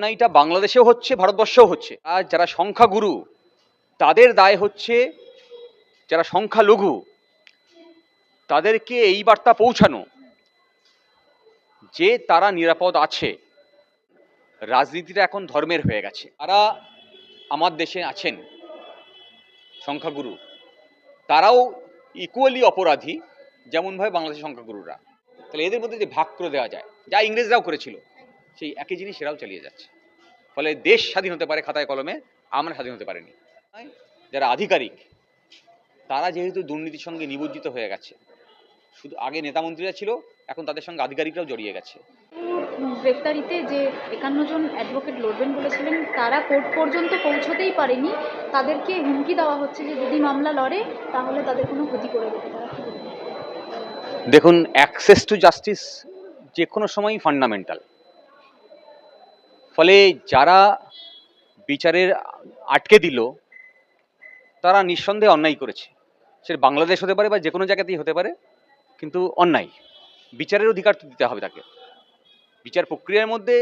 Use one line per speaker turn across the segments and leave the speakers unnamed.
অন্যায়টা বাংলাদেশেও হচ্ছে, ভারতবর্ষেও হচ্ছে। আর যারা সংখ্যাগুরু, তাদের দায় হচ্ছে, যারা সংখ্যালঘু, তাদেরকে এই বার্তা পৌঁছানো যে তারা নিরাপদ আছে। রাজনীতিটা এখন ধর্মের হয়ে গেছে। তারা আমার দেশে আছেন, সংখ্যাগুরু। তারাও ইকুয়ালি অপরাধী, যেমনভাবে বাংলাদেশের সংখ্যাগুরুরা। তাহলে এদের মধ্যে যে ভাগ করে দেওয়া যায়, যা ইংরেজরাও করেছিল। সেই একই জিনিস এরাও চালিয়ে যাচ্ছে। ফলে দেশ স্বাধীন হতে পারে খাতায় কলমে আমরা স্বাধীন হতে পারিনি। যারা আধিকারিক তারা যেহেতু দুর্নীতির সঙ্গে নিবজ্জিত হয়ে গেছে শুধু আগে নেতামন্ত্রীরা ছিল এখন তাদের সঙ্গে আধিকারিকরাও জড়িয়ে গেছে।
গ্রেপ্তারিতে যে একান্ন জন অ্যাডভোকেট লড়বেন বলেছিলেন তারা কোর্ট পর্যন্ত পৌঁছতেই পারেনি। তাদেরকে হুমকি দেওয়া হচ্ছে যে যদি মামলা লড়ে তাহলে তাদের কোনো ক্ষতি করে দেবে। তারা
দেখুন অ্যাক্সেস টু জাস্টিস যে কোনো সময়ই ফান্ডামেন্টাল ফলে যারা বিচারের আটকে দিল, তারা নিঃসন্দেহে অন্যায় করেছে। সেটা বাংলাদেশ হতে পারে বা যে কোনো জায়গাতেই হতে পারে, কিন্তু অন্যায়। বিচারের অধিকার তো দিতে হবে তাকে। বিচার প্রক্রিয়ার মধ্যে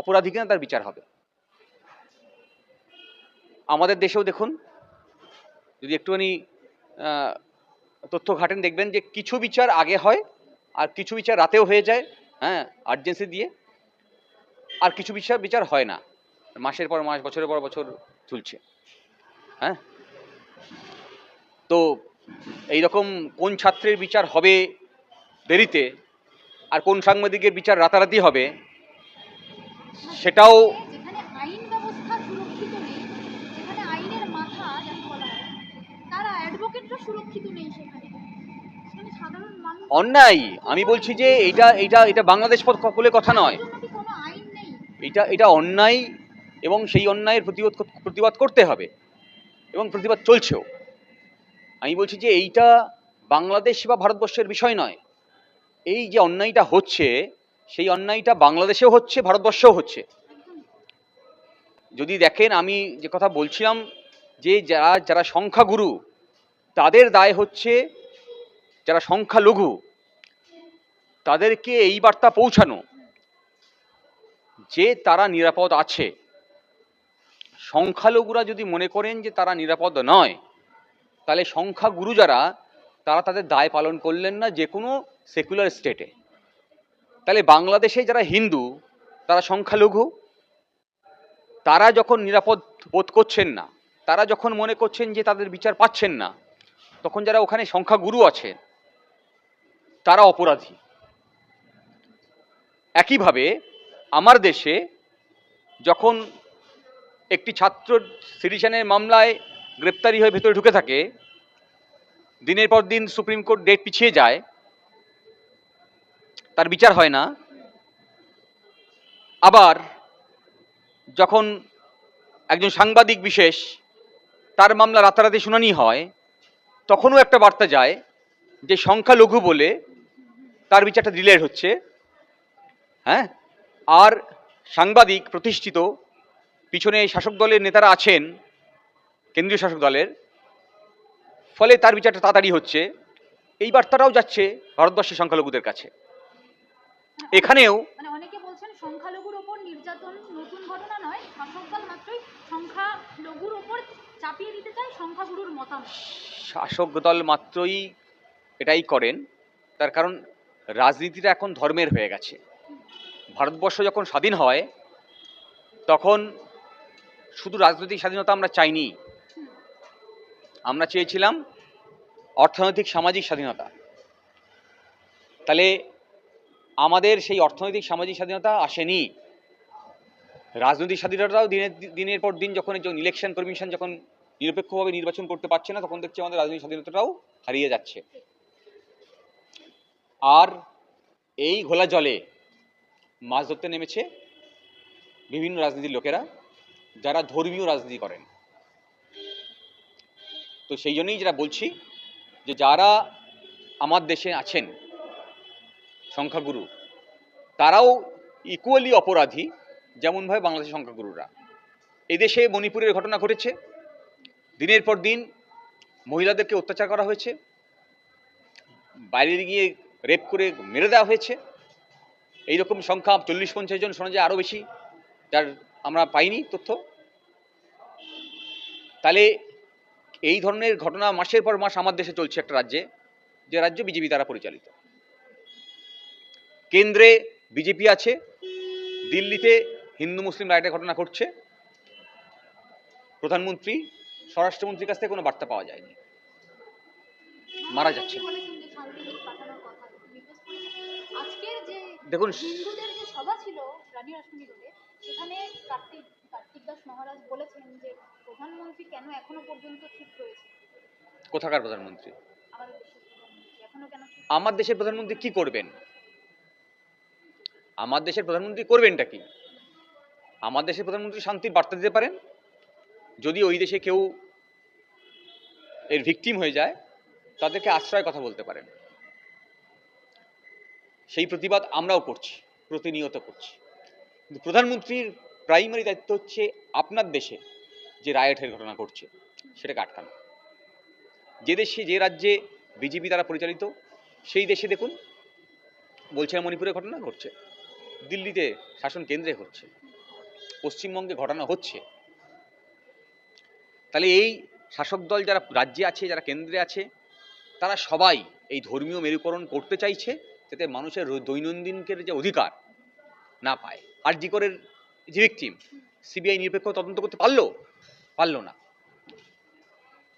অপরাধী কিনা তার বিচার হবে। আমাদের দেশেও দেখুন, যদি একটুখানি তথ্য ঘাটেন, দেখবেন যে কিছু বিচার আগে হয় আর কিছু বিচার রাতেও হয়ে যায় হ্যাঁ আর্জেন্সি দিয়ে। আর কিছু বিচার বিচার হয় না। মাসের পর মাস বছরের পর বছর চলছে। হ্যাঁ? তো এইরকম কোন ছাত্রের বিচার হবে দেরিতে আর কোন সাংবাদিকের বিচার রাতারাতি হবে সেটাও অন্যায়। আমি বলছি যে এটা এইটা এটা বাংলাদেশ বলে কথা নয়
জন্য কি কোনো আইন নেই
এটা এটা অন্যায় এবং সেই অন্যায়ের প্রতিবাদ প্রতিবাদ করতে হবে এবং প্রতিবাদ চলছেও। আমি বলছি যে এইটা বাংলাদেশ বা ভারতবর্ষের বিষয় নয়। এই যে অন্যায়টা হচ্ছে, সেই অন্যায়টা বাংলাদেশেও হচ্ছে, ভারতবর্ষেও হচ্ছে। যদি দেখেন, আমি যে কথা বলছিলাম যে যারা যারা সংখ্যাগুরু, তাদের দায় হচ্ছে যারা সংখ্যালঘু, তাদেরকে এই বার্তা পৌঁছানো। যে তারা নিরাপদ আছে। সংখ্যালঘুরা যদি মনে করেন যে তারা নিরাপদ নয়, তাহলে সংখ্যাগুরু যারা, তারা তাদের দায় পালন করলেন না যে কোনো সেকুলার স্টেটে। তাহলে বাংলাদেশে যারা হিন্দু, তারা সংখ্যালঘু? তারা যখন নিরাপদ বোধ করছেন না, তারা যখন মনে করছেন যে তাদের বিচার পাচ্ছেন না, তখন যারা ওখানে সংখ্যাগুরু আছেন তারা অপরাধী। একইভাবে আমার দেশে যখন একটি ছাত্র সিটিশনের মামলায় গ্রেপ্তারি হয়ে ভেতরে ঢুকে থাকে, দিনের পর দিন সুপ্রিম কোর্ট ডেট পিছিয়ে যায়, তার বিচার হয় না। আবার যখন একজন সাংবাদিক বিশেষ তার মামলা রাতারাতি শুনানি হয়, তখনও একটা বার্তা যায় যে সংখ্যালঘু বলে তার বিচারটা ডিলেট হচ্ছে। হ্যাঁ? আর সাংবাদিক প্রতিষ্ঠিত পিছনে শাসক দলের নেতারা আছেন কেন্দ্রীয় শাসক দলের ফলে তার বিচারটা তাড়াতাড়ি হচ্ছে। এই বার্তাটাও যাচ্ছে ভারতবর্ষের সংখ্যালঘুদের কাছে। এখানেও
মানে শাসক দল মাত্রই
এটাই করেন তার কারণ রাজনীতিটা এখন ধর্মের হয়ে গেছে। ভারতবর্ষ যখন স্বাধীন হয়, তখন শুধু রাজনৈতিক স্বাধীনতা আমরা চাইনি। আমরা চেয়েছিলাম অর্থনৈতিক সামাজিক স্বাধীনতা। তাহলে আমাদের সেই অর্থনৈতিক সামাজিক স্বাধীনতা আসেনি। রাজনৈতিক স্বাধীনতাও দিনের দিনের পর দিন যখন ইলেকশন কমিশন যখন নিরপেক্ষভাবে নির্বাচন করতে পারছে না, তখন দেখছি আমাদের রাজনৈতিক স্বাধীনতাটাও হারিয়ে যাচ্ছে। আর এই ঘোলা জলে মাছ ধরতে নেমেছে বিভিন্ন রাজনীতির লোকেরা, যারা ধর্মীয় রাজনীতি করেন। তো সেই জন্যই যেটা বলছি যে যারা আমার দেশে আছেন সংখ্যাগুরু, তারাও ইকুয়ালি অপরাধী, যেমনভাবে বাংলাদেশের সংখ্যাগুরুরা। এদেশে মণিপুরের ঘটনা ঘটেছে। দিনের পর দিন মহিলাদেরকে অত্যাচার করা হয়েছে। বাইরে গিয়ে রেপ করে মেরে দেওয়া হয়েছে। এইরকম সংখ্যা চল্লিশ, পঞ্চাশ জন শোনা যায় আরও বেশি, যার আমরা পাইনি তথ্য। তাহলে এই ধরনের ঘটনা মাসের পর মাস আমার দেশে চলছে একটা রাজ্যে, যে রাজ্য বিজেপি দ্বারা পরিচালিত। কেন্দ্রে বিজেপি আছে, দিল্লিতে হিন্দু মুসলিম রাইটের ঘটনা ঘটছে। প্রধানমন্ত্রী, স্বরাষ্ট্রমন্ত্রীর কাছ থেকে কোনো বার্তা পাওয়া যায়নি। মারা যাচ্ছে। দেখুন
হিন্দুদের যে সভা ছিল রানী রাসমণি রোডে সেখানে কার্তিক কার্তিক দাস মহারাজ বলেছেন যে প্রধানমন্ত্রী কেন এখনও পর্যন্ত চুপ রয়েছে?
কোথাকার প্রধানমন্ত্রী?
আমাদের দেশের প্রধানমন্ত্রী এখনও কেন চুপ
আমার দেশের প্রধানমন্ত্রী কি করবেন? আমার দেশের প্রধানমন্ত্রী করবেনটা কি? আমার দেশের প্রধানমন্ত্রী শান্তির বার্তা দিতে পারেন? যদি ওই দেশে কেউ এর ভিকটিম হয়ে যায় তাদেরকে আশ্রয় কথা বলতে পারেন। সেই প্রতিবাদ আমরাও করছি, প্রতিনিয়ত করছি। কিন্তু প্রধানমন্ত্রীর প্রাইমারি দায়িত্ব হচ্ছে আপনার দেশে যে রায়টের ঘটনা ঘটছে সেটাকে আটকানো যে দেশে, যে রাজ্যে বিজেপি দ্বারা পরিচালিত, সেই দেশে দেখুন বলছে মণিপুরে ঘটনা ঘটছে, দিল্লিতে শাসন কেন্দ্রে হচ্ছে, পশ্চিমবঙ্গে ঘটনা হচ্ছে। তাহলে এই শাসক দল যারা রাজ্যে আছে, যারা কেন্দ্রে আছে, তারা সবাই এই ধর্মীয় মেরুকরণ করতে চাইছে যাতে মানুষের রো- দৈনন্দিনকের যে অধিকার না পায়। আর জি করের যে ভিকটিম সিবিআই নিরপেক্ষ তদন্ত করতে পারল? পারল না।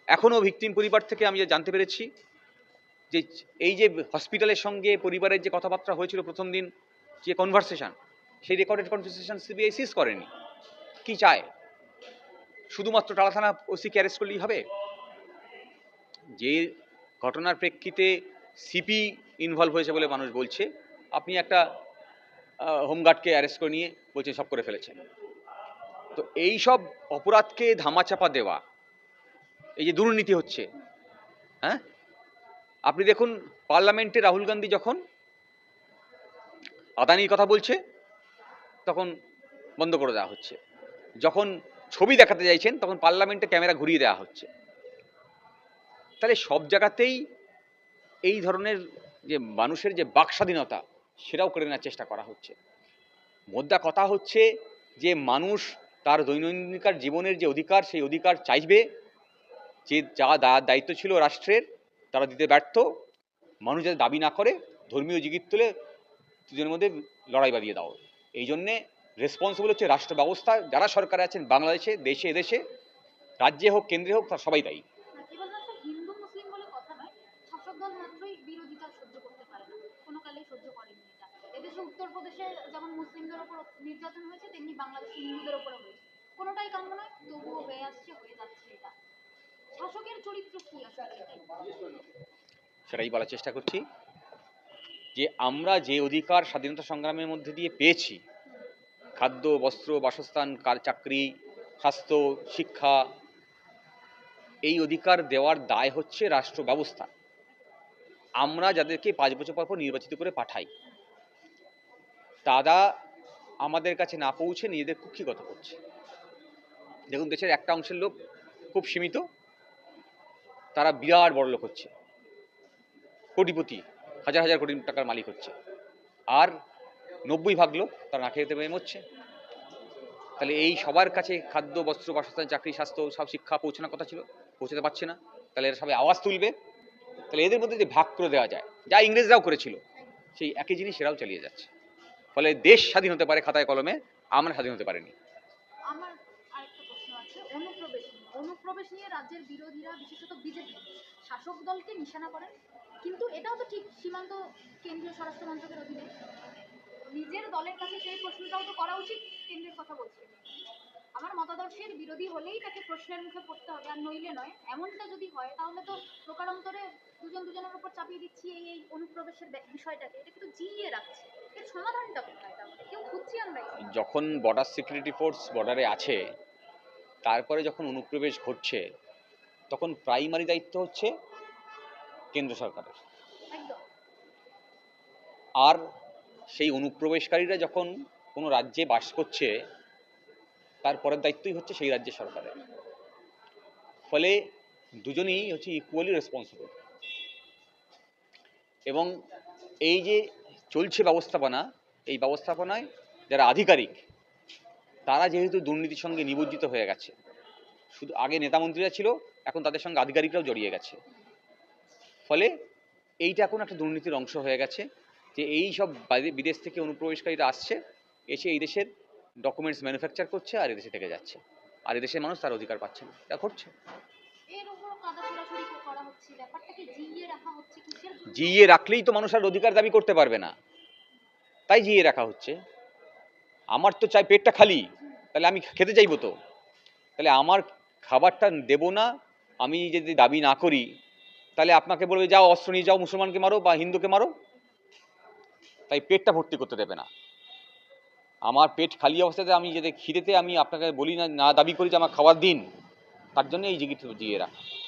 এখনও ভিকটিম পরিবার থেকে আমি যা জানতে পেরেছি, যে এই যে হসপিটালের সঙ্গে পরিবারের যে কথাবার্তা হয়েছিল প্রথম দিন, যে কনভারসেশন সেই রেকর্ডেড কনভারসেশন সিবিআই সিজ করেনি। কি চায়? শুধুমাত্র টালা থানা ওসিকে অ্যারেস্ট করলেই হবে? যে ঘটনার প্রেক্ষিতে সিপি ইনভলভ হয়েছে বলে মানুষ বলছে। আপনি একটা হোমগার্ডকে অ্যারেস্ট করে নিয়ে বলছেন সব করে ফেলেছেন। তো এই সব অপরাধকে ধামাচাপা দেওয়া, এই যে দুর্নীতি হচ্ছে হ্যাঁ? আপনি দেখুন, পার্লামেন্টে রাহুল গান্ধী যখন আদানির কথা বলছে, তখন বন্ধ করে দেওয়া হচ্ছে। যখন ছবি দেখাতে চাইছেন, তখন পার্লামেন্টে ক্যামেরা ঘুরিয়ে দেওয়া হচ্ছে। তাহলে সব জায়গাতেই এই ধরনের যে মানুষের যে বাক স্বাধীনতা সেটাও কেড়ে নেওয়ার চেষ্টা করা হচ্ছে। মোদ্দা কথা হচ্ছে যে মানুষ তার দৈনন্দিনকার জীবনের যে অধিকার, সেই অধিকার চাইবে, যে যা দায়িত্ব ছিল রাষ্ট্রের, তারা দিতে ব্যর্থ। মানুষ যাতে দাবি না করে, ধর্মীয় জিগির তুলে দুজনের মধ্যে লড়াই বাঁধিয়ে দাও। এই জন্যে রেসপন্সিবল হচ্ছে রাষ্ট্র ব্যবস্থা। যারা সরকারে আছেন, বাংলাদেশে, দেশে, এদেশে, রাজ্যে হোক, কেন্দ্রে হোক, তারা সবাই দায়ী
কেবলমাত্র হিন্দু মুসলিম বলে কথা নয় শাসক দল মাত্রই বিরোধিতা সহ্য করতে পারে না কোনো কালেই সহ্য করেনি এটা এদেশে উত্তরপ্রদেশে যেমন মুসলিমদের ওপর নির্যাতন হয়েছে, তেমনি বাংলাদেশে হিন্দুদের ওপরে হয়েছে। কোনোটাই কাম্য নয়, তবুও হয়ে আসছে, হয়ে যাচ্ছে এটা। শাসকের চরিত্র কি
সেটাই বলার চেষ্টা করছি যে আমরা যে অধিকার স্বাধীনতা সংগ্রামের মধ্যে দিয়ে পেয়েছি, খাদ্য, বস্ত্র, বাসস্থান, কার, চাকরি, স্বাস্থ্য, শিক্ষা, এই অধিকার দেওয়ার দায় হচ্ছে রাষ্ট্র ব্যবস্থা আমরা যাদেরকে পাঁচ বছর পর পর নির্বাচিত করে পাঠাই। তারা আমাদের কাছে না পৌঁছে নিজেদের কুক্ষিগত করছে। দেখুন, দেশের একটা অংশের লোক খুব সীমিত, তারা বিরাট বড় লোক হচ্ছে। কোটিপতি, হাজার হাজার কোটি টাকার মালিক হচ্ছে। আর নব্বই ভাগ লোক তারা না খেতে পেয়ে মরছে। তাহলে এই সবার কাছে খাদ্য, বস্ত্র, বাসস্থান, চাকরি, স্বাস্থ্য, সব শিক্ষা পৌঁছানোর কথা ছিল, পৌঁছাতে পারছে না। তাহলে এরা সবাই আওয়াজ তুলবে। তাহলে এদের মধ্যে যে ভাগ করে দেওয়া যায়, যা ইংরেজরাও করেছিল, সেই একই জিনিস এরাও চালিয়ে যাচ্ছে। ফলে দেশ স্বাধীন হতে পারে খাতায় কলমে, আমরা স্বাধীন হতে পারিনি।
আমার আরেকটা প্রশ্ন আছে, অনুপ্রবেশ নিয়ে। রাজ্যের বিরোধীরা, বিশেষত শাসক দলকে নিশানা কিন্তু এটাও তো ঠিক সীমান্ত কেন্দ্রীয় অধীনে। নিজের দলের কাছে সেই প্রশ্নটাও তো করা উচিত কথা আমার মতাদর্শের বিরোধী হলেই তাকে প্রশ্নের মুখে পড়তে হবে, আর নইলে নয়, এমনটা যদি হয়, তাহলে তো প্রকারান্তরে দুজন দুজনের উপর চাপিয়ে দিচ্ছি এই এই অনুপ্রবেশের বিষয়টাকে। এটা কিন্তু জিইয়ে রাখছে। এর সমাধানটা কোথায়? তাহলে কেউ খুঁজছি আমরা
যখন বর্ডার সিকিউরিটি ফোর্স বর্ডারে আছে তারপরে যখন অনুপ্রবেশ ঘটছে তখন প্রাইমারি দায়িত্ব হচ্ছে কেন্দ্র সরকারের। আর সেই অনুপ্রবেশকারীরা যখন কোনো রাজ্যে বাস করছে তারপরের দায়িত্বই হচ্ছে সেই রাজ্যের সরকারের। ফলে দুজনেই হচ্ছে ইকুয়ালি রেসপন্সিবল এবং এই যে চলছে ব্যবস্থাপনা, এই ব্যবস্থাপনায় যারা আধিকারিক, তারা যেহেতু দুর্নীতির সঙ্গে নিবজ্জিত হয়ে গেছে, শুধু আগে নেতামন্ত্রীরা ছিল, এখন তাদের সঙ্গে আধিকারিকরাও জড়িয়ে গেছে। ফলে এইটা এখন একটা দুর্নীতির অংশ হয়ে গেছে, যে এই সব বিদেশ থেকে অনুপ্রবেশকারীরা আসছে, এসে এই দেশের ডকুমেন্টস ম্যানুফ্যাকচার করছে আর এদেশে থেকে যাচ্ছে। আর এদেশের মানুষ তার অধিকার পাচ্ছে না এটা ঘটছে। জিইয়ে রাখলেই তো মানুষ আর অধিকার দাবি করতে পারবে না। তাই জিইয়ে রাখা হচ্ছে। আমার তো চাই পেটটা খালি। তাহলে আমি খেতে চাইব তো। তাহলে আমার খাবারটা দেব না, আমি যদি দাবি না করি, তাহলে আপনাকে বলবে, যাও, অস্ত্র নিয়ে যাও, মুসলমানকে মারো বা হিন্দুকে মারো। তাই পেটটা ভর্তি করতে দেবে না। আমার পেট খালি অবস্থাতে আমি যদি খিদেতে আমি আপনাকে বলি না না দাবি করি যে আমার খাবার দিন, তার জন্য এই জিগিটা জিয়ে রাখা।